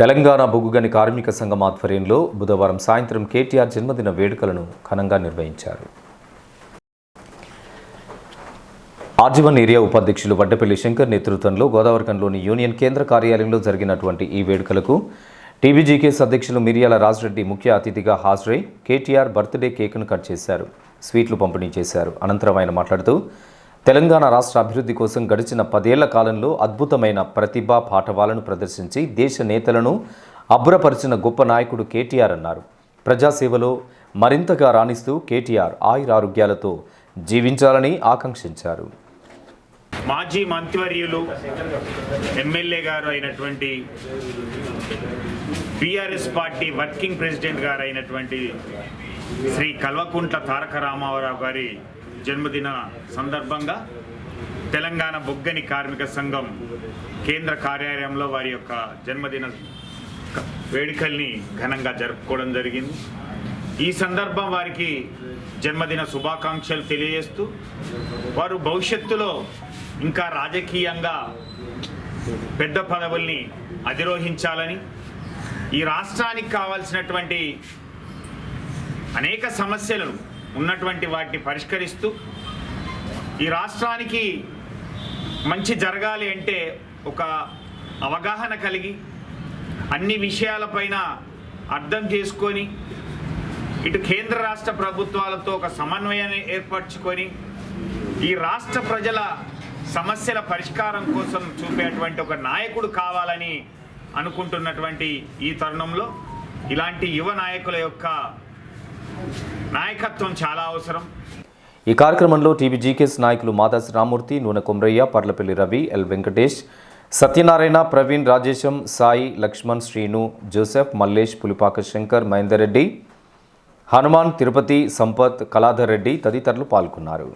తెలంగాణ బొగ్గుగని కార్మిక సంఘం ఆధ్వర్యంలో బుధవారం సాయంత్రం కేటీఆర్ జన్మదిన వేడుకలను ఘనంగా నిర్వహించారు. ఆర్జీవన్ ఏరియా ఉపాధ్యక్షులు వడ్డపల్లి శంకర్ నేతృత్వంలో గోదావరికంలోని యూనియన్ కేంద్ర కార్యాలయంలో జరిగినటువంటి ఈ వేడుకలకు టీబీజీకేఎస్ అధ్యక్షులు మిరియాల రాజరెడ్డి ముఖ్య అతిథిగా హాజరై కేటీఆర్ బర్త్డే కేక్ను కట్ చేశారు. స్వీట్లు పంపిణీ చేశారు. అనంతరం ఆయన మాట్లాడుతూ తెలంగాణ రాష్ట్ర అభివృద్ధి కోసం గడిచిన పదేళ్ళ కాలంలో అద్భుతమైన ప్రతిభ పాఠవాలను ప్రదర్శించి దేశ నేతలను అబ్బురపరిచిన గొప్ప నాయకుడు కేటీఆర్ అన్నారు. ప్రజాసేవలో మరింతగా రాణిస్తూ కేటీఆర్ ఆయురారోగ్యాలతో జీవించాలని ఆకాంక్షించారు. మాజీ మంత్రివర్యులు ఎమ్మెల్యే గారు అయినటువంటి బీఆర్ఎస్ పార్టీ వర్కింగ్ ప్రెసిడెంట్ గారు అయినటువంటి శ్రీ కల్వకుంట్ల తారక రామారావు గారి జన్మదిన సందర్భంగా తెలంగాణ బొగ్గని కార్మిక సంఘం కేంద్ర కార్యాలయంలో వారి యొక్క జన్మదిన వేడుకల్ని ఘనంగా జరుపుకోవడం జరిగింది. ఈ సందర్భం వారికి జన్మదిన శుభాకాంక్షలు తెలియజేస్తూ వారు భవిష్యత్తులో ఇంకా రాజకీయంగా పెద్ద పదవుల్ని అధిరోహించాలని ఈ రాష్ట్రానికి కావాల్సినటువంటి అనేక సమస్యలు ఉన్నటువంటి వాటిని పరిష్కరిస్తూ ఈ రాష్ట్రానికి మంచి జరగాలి అంటే ఒక అవగాహన కలిగి అన్ని విషయాలపైన అర్థం చేసుకొని ఇటు కేంద్ర రాష్ట్ర ప్రభుత్వాలతో ఒక సమన్వయాన్ని ఏర్పరచుకొని ఈ రాష్ట్ర ప్రజల సమస్యల పరిష్కారం కోసం చూపేటువంటి ఒక నాయకుడు కావాలని అనుకుంటున్నటువంటి ఈ తరుణంలో ఇలాంటి యువ నాయకుల యొక్క నాయకత్వం చాలా అవసరం. ఈ కార్యక్రమంలో టీబీజీకేఎస్ నాయకులు మాదాస్ రామూర్తి నూనె కొమ్రయ్య పర్లపల్లి రవి ఎల్ వెంకటేష్ సత్యనారాయణ ప్రవీణ్ రాజేశం సాయి లక్ష్మణ్ శ్రీను జోసెఫ్ మల్లేష్ పులిపాక శంకర్ మహేందర్ రెడ్డి హనుమాన్ తిరుపతి సంపత్ కళాధర్ రెడ్డి తదితరులు పాల్గొన్నారు.